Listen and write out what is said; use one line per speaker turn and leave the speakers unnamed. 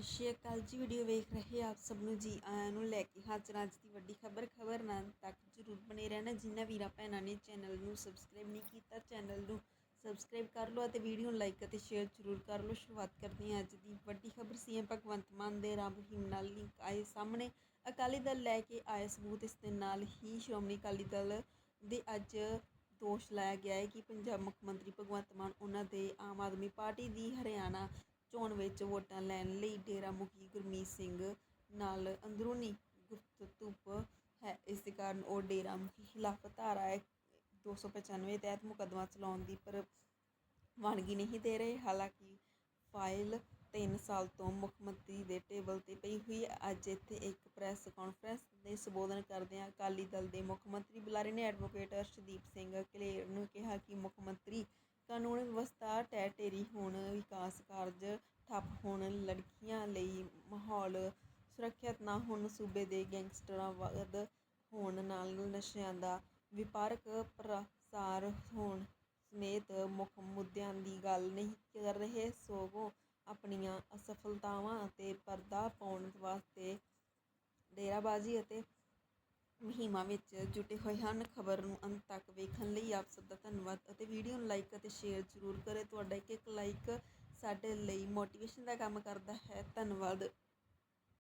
ਸਤਿ ਸ਼੍ਰੀ ਅਕਾਲ ਜੀ ਵੀਡੀਓ ਵੇਖ ਰਹੇ ਆਪ ਸਭ ਨੂੰ ਜੀ, ਆਇਆਂ ਨੂੰ ਲੈ ਕੇ ਹਾਜ਼ਰ ਅੱਜ ਦੀ ਵੱਡੀ ਖਬਰ। ਖਬਰ ਨਾਲ ਤੱਕ ਜਰੂਰ ਬਣੇ ਰਹਿਣਾ, ਜਿਨ੍ਹਾਂ ਵੀਰਾਂ ਭੈਣਾਂ ਨੇ ਚੈਨਲ ਨੂੰ ਸਬਸਕ੍ਰਾਈਬ ਨਹੀਂ ਕੀਤਾ ਚੈਨਲ ਨੂੰ ਸਬਸਕ੍ਰਾਈਬ ਕਰ ਲਓ ਅਤੇ ਵੀਡੀਓ ਨੂੰ ਲਾਈਕ ਅਤੇ ਸ਼ੇਅਰ ਜਰੂਰ ਕਰ ਲਓ। ਸ਼ੁਰੂਆਤ ਕਰਦੇ ਹਾਂ ਅੱਜ ਦੀ ਵੱਡੀ ਖਬਰ। ਸੀਐਮ ਭਗਵੰਤ ਮਾਨ ਦੇ ਰਾਮ ਰਹੀਮ ਨਾਲ ਲਿੰਕ ਆਏ ਸਾਹਮਣੇ। ਅਕਾਲੀ ਦਲ ਲੈ ਕੇ ਆਏ ਸਬੂਤ, ਇਸ ਦੇ ਨਾਲ ਹੀ ਸ਼੍ਰੋਮਣੀ ਅਕਾਲੀ ਦਲ ਦੇ ਅੱਜ ਦੋਸ਼ ਲਾਇਆ ਗਿਆ ਹੈ ਕਿ ਪੰਜਾਬ ਮੁੱਖ ਮੰਤਰੀ ਭਗਵੰਤ ਮਾਨ, ਉਹਨਾਂ ਦੇ ਆਮ ਆਦਮੀ ਪਾਰਟੀ ਦੀ ਹਰਿਆਣਾ ਚੋਣ ਵਿੱਚ ਵੋਟਾਂ ਲੈਣ ਲਈ ਡੇਰਾ ਮੁਖੀ ਗੁਰਮੀਤ ਸਿੰਘ ਨਾਲ ਅੰਦਰੂਨੀ ਗੁਪਤਤੁਪ ਹੈ। ਇਸ ਦੇ ਕਾਰਨ ਉਹ ਡੇਰਾ ਮੁਖੀ ਖਿਲਾਫ ਧਾਰਾ 295 ਤਹਿਤ ਮੁਕੱਦਮਾ ਚਲਾਉਣ ਦੀ ਪ੍ਰਵਾਨਗੀ ਨਹੀਂ ਦੇ ਰਹੇ। ਹਾਲਾਂਕਿ ਫਾਈਲ 3 ਸਾਲ ਤੋਂ ਮੁੱਖ ਮੰਤਰੀ ਦੇ ਟੇਬਲ ਤੇ ਪਈ ਹੋਈ ਹੈ। ਅੱਜ ਇੱਥੇ ਇੱਕ ਪ੍ਰੈਸ ਕਾਨਫਰੰਸ ਦੇ ਸੰਬੋਧਨ ਕਰਦਿਆਂ ਅਕਾਲੀ ਦਲ ਦੇ ਮੁੱਖ ਮੰਤਰੀ ਬੁਲਾਰੇ ਨੇ ਐਡਵੋਕੇਟ ਅਰਸ਼ਦੀਪ ਸਿੰਘ ਕਲੇਰ ਨੂੰ ਕਿਹਾ ਕਿ ਮੁੱਖ ਮੰਤਰੀ ਕਾਨੂੰਨ ਵਿਵਸਥਾ ਟੈ ਟੇਰੀ ਹੋਣ, ਵਿਕਾਸ ਕਾਰਜ ਠੱਪ ਹੋਣ, ਲੜਕੀਆਂ ਲਈ ਮਾਹੌਲ ਸੁਰੱਖਿਅਤ ਨਾ ਹੋਣ, ਸੂਬੇ ਦੇ ਗੈਂਗਸਟਰਾਂ ਵੱਧ ਹੋਣ ਨਾਲ ਨਸ਼ਿਆਂ ਦਾ ਵਪਾਰਕ ਪ੍ਰਸਾਰ ਹੋਣ ਸਮੇਤ ਮੁੱਖ ਮੁੱਦਿਆਂ ਦੀ ਗੱਲ ਨਹੀਂ ਕਰ ਰਹੇ, ਸਗੋਂ ਆਪਣੀਆਂ ਅਸਫਲਤਾਵਾਂ ਅਤੇ ਪਰਦਾ ਪਾਉਣ ਵਾਸਤੇ ਡੇਰਾਬਾਜ਼ੀ ਅਤੇ ਮੁਹਿੰਮਾਂ ਵਿੱਚ ਜੁਟੇ ਹੋਏ ਹਨ। ਖਬਰ ਨੂੰ ਅੰਤ ਤੱਕ ਵੇਖਣ ਲਈ ਆਪ ਸਭ ਦਾ ਧੰਨਵਾਦ ਅਤੇ ਵੀਡੀਓ ਨੂੰ ਲਾਈਕ ਅਤੇ ਸ਼ੇਅਰ ਜ਼ਰੂਰ ਕਰੇ। ਤੁਹਾਡਾ ਇੱਕ ਇੱਕ ਲਾਈਕ ਸਾਡੇ ਲਈ ਮੋਟੀਵੇਸ਼ਨ ਦਾ ਕੰਮ ਕਰਦਾ ਹੈ। ਧੰਨਵਾਦ।